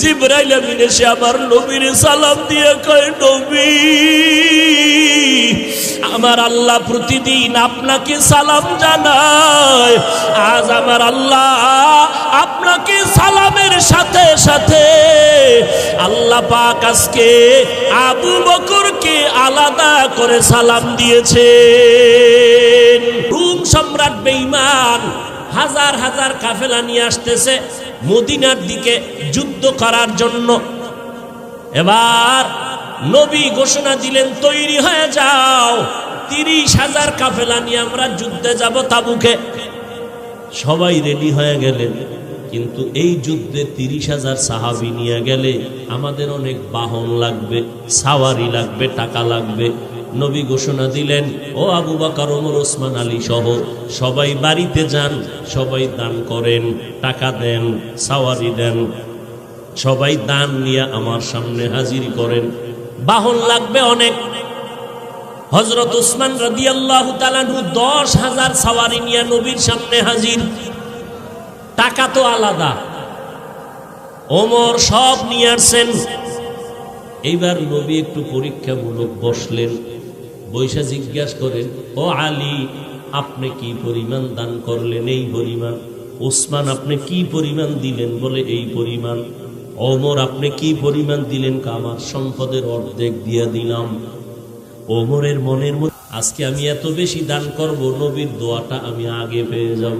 জিব্রাইল আমিন এসে আমার নবীর সালাম দিয়ে কয়, নবী, আমার আল্লাহ প্রতিদিন আপনাকে সালাম জানায়। আজ আমার আল্লাহ আপনাকে সালামের সাথে সাথে আল্লাহ পাক আজকে আবু বকরকে আলাদা করে সালাম দিয়েছে রুম সম্রাট বেঈমান হাজার হাজার কাফেলা নিয়ে আসতেছে মদিনার দিকে যুদ্ধ করার জন্য। এবার নবী ঘোষণা দিলেন, তৈরি হয়ে যাও। তিরিশ হাজার কাফেলা নিয়ে আমরা যুদ্ধে যাব তাবুকে। সবাই রেডি হয়ে গেলেন, কিন্তু এই যুদ্ধে তিরিশ হাজার সাহাবি নিয়ে গেলে আমাদের অনেক বাহন লাগবে, সাওয়ারি লাগবে, টাকা লাগবে। নবী ঘোষণা দিলেন, ও আবু বাকার, ওমর, ওসমান, আলী সহ সবাই বাড়িতে যান, সবাই দান করেন, টাকা দেন, সাওয়ারি দেন। সবাই দান নিয়ে আমার সামনে হাজির করেন। বাহন লাগবে অনেক। হজরত উসমান রাদি আল্লাহ দশ হাজার সাওয়ারি নিয়ে নবীর সামনে হাজির। টাকা তো আলাদা। ওমর সব নিয়ে আসছেন। এইবার নবী একটু পরীক্ষামূলক বসলেন। বৈশা জিজ্ঞাসা করেন, ও আলী, আপনি কি পরিমাণ দান করলেন এই পরিমাণ? ওসমান, আপনি কি পরিমাণ দিলেন বলে এই পরিমাণ? ওমর, আপনি কি পরিমাণ দিলেন? আমার সম্পদের অর্ধেক দিয়া দিলাম। ওমরের মনের মধ্যে, আজকে আমি এত বেশি দান করব, নবীর দোয়াটা আমি আগে পেয়ে যাব।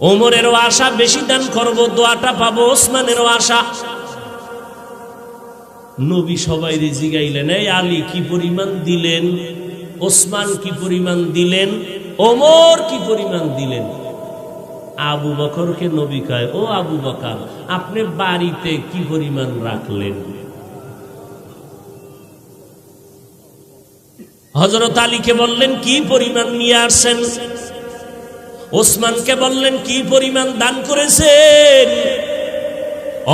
ওমরেরও আশা, বেশি দান করব, দোয়াটা পাবো, ওসমানেরও আশা। নবী সবাই জিগাইলেন, এই আলী কি পরিমাণ দিলেন? ওসমান কি পরিমাণ দিলেন? ওমর কি পরিমাণ দিলেন? আবু বকরকে নবী কয়, ও আবু বকর, আপনি বাড়িতে কি পরিমাণ রাখলেন? হজরত আলীকে বললেন, কি পরিমাণ নিয়ে আসছেন? ওসমানকে বললেন, কি পরিমাণ দান করেছেন?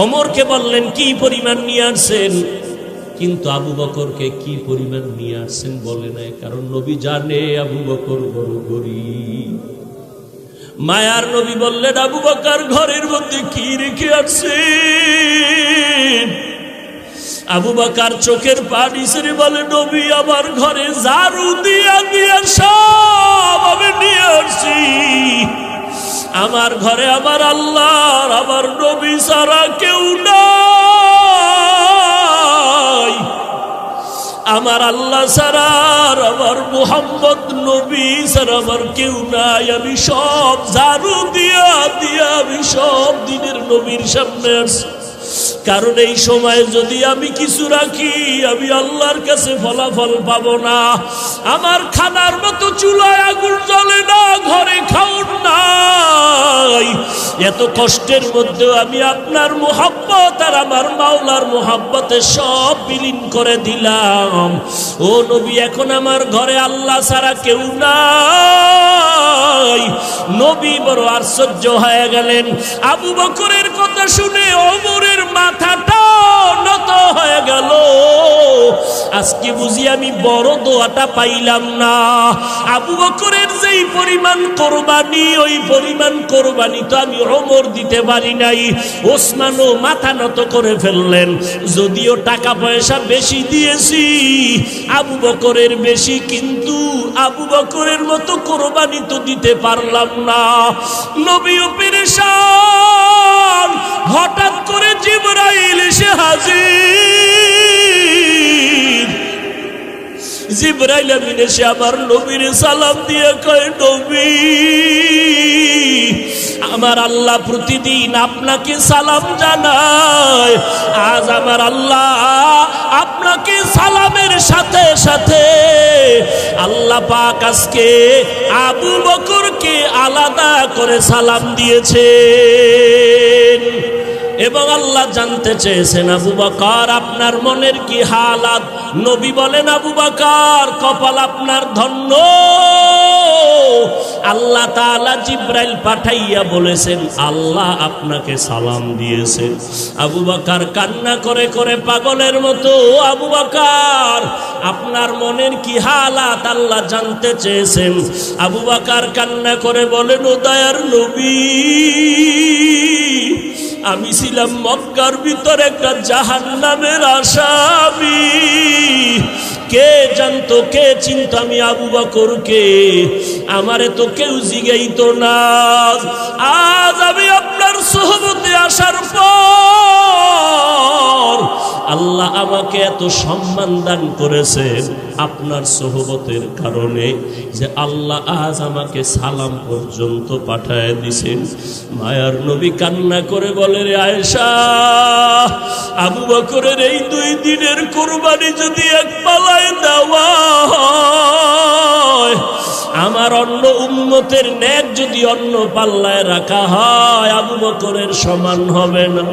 অমরকে বললেন, কি পরিমাণ নিয়ে আসছেন? কিন্তু আবু বকরকে, কি পরিমাণ নিয়ে আসছেন? বলে নাই, কারণ নবী জানে আবু বকর বড় গরিব। মায়ার নবী বললেন, আবু বকর ঘরের মধ্যে কি রেখে আসছেন? আবু বাকার চোখের পানি সেরে বলে, নবী, আমার ঘরে ঝাড়ু দিয়া দিয়া সব আমি নিয়ে আসছি। আমার ঘরে আমার আল্লাহর, আমার নবী সারা কেউ নাই। আমার আল্লাহ সারার আমার মোহাম্মদ নবী স্যার আমার কেউ নাই। আমি সব ঝাড়ু দিয়া দিয়া আমি সব দিনের নবীর সামনে কারণ এই সময় যদি আমি কিছু রাখি, আমি আল্লাহর কাছে ফলাফল পাবো না। আমার খানার মতো চুলায় আগুন জ্বলে না, ঘরে খাউন নাই। এত কষ্টের মধ্যেও আমি আপনার মোহাব্বত আর আমার মাওলার মোহাব্বতে সব বিলীন করে দিলাম। ও নবী, এখন আমার ঘরে আল্লাহ ছাড়া কেউ নাই। নবী বড় আশ্চর্য হয়ে গেলেন। আবু বকরের কথা শুনে অমরের মাথাটা নত হয়ে গেল। আজকে বুঝি আমি বড় দোয়াটা পাইলাম না। আবু বকরের যেই পরিমাণ কোরবানি, ওই পরিমাণ কোরবানি তো আমি অমর দিতে পারি নাই। ওসমানও মাথা নত করে ফেললেন। যদিও টাকা পয়সা বেশি দিয়েছি, আবু বকরের বেশি কিন্তু আবু বকরের মতো কোরবানি তো দিতে পারলাম না। নবীও পেরেশান। হঠাৎ করে জিবরাইল এসে হাজির। জিবরাইল আমিন এসে আমার নবীর সালাম দিয়ে কয়, নবী আমার আল্লাহ প্রতিদিন আপনাকে সালাম জানায়। আজ আমার আল্লাহ আপনাকে সালামের সাথে সাথে আল্লাহ পাক আজকে আবু বকরকে আলাদা করে সালাম দিয়েছে এবং আল্লাহ জানতে চেয়েছেন, আবু বকর, আপনার মনের কি হালাত? নবী বলেন, আবু বকর, কপাল আপনার ধন্য। আল্লাহ তাআলা জিব্রাইল পাঠাইয়া বলেছেন, আল্লাহ আপনাকে সালাম দিয়েছেন আবু বাকার কান্না করে করে পাগলের মতো, আবু বাকার, আপনার মনের কি হালাত? আল্লাহ জানতে চেয়েছেন। আবু বাকার কান্না করে বলেন, ও নবী, আমি ছিলাম মক্কার ভিতর একটা জাহান নামের আসামি। কে জানতো, কে চিন্ত আমি আবু বকরকে? আমারে তো কেউ জিগাইতো না। আজ আমি আপনার সহমতে আসার পর আল্লাহ আমাকে এত সম্মান দান করেছেন আপনার সহবতের কারণে যে আল্লাহ আজ আমাকে সালাম পর্যন্ত পাঠায় দিছেন। মায়ার নবী কান্না করে বলে, রে আয়েশা, আবু বকরের এই দুই দিনের কোরবানি যদি এক পালায় আমার অন্য উন্মতের ন্যাক যদি অন্য পাল্লায় রাখা হয়, আবু বকরের সমান হবে না।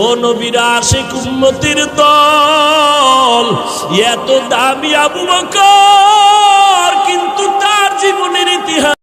ও নবীরা আশিক উন্মতির দল, এত দামি আবু বকর, কিন্তু তার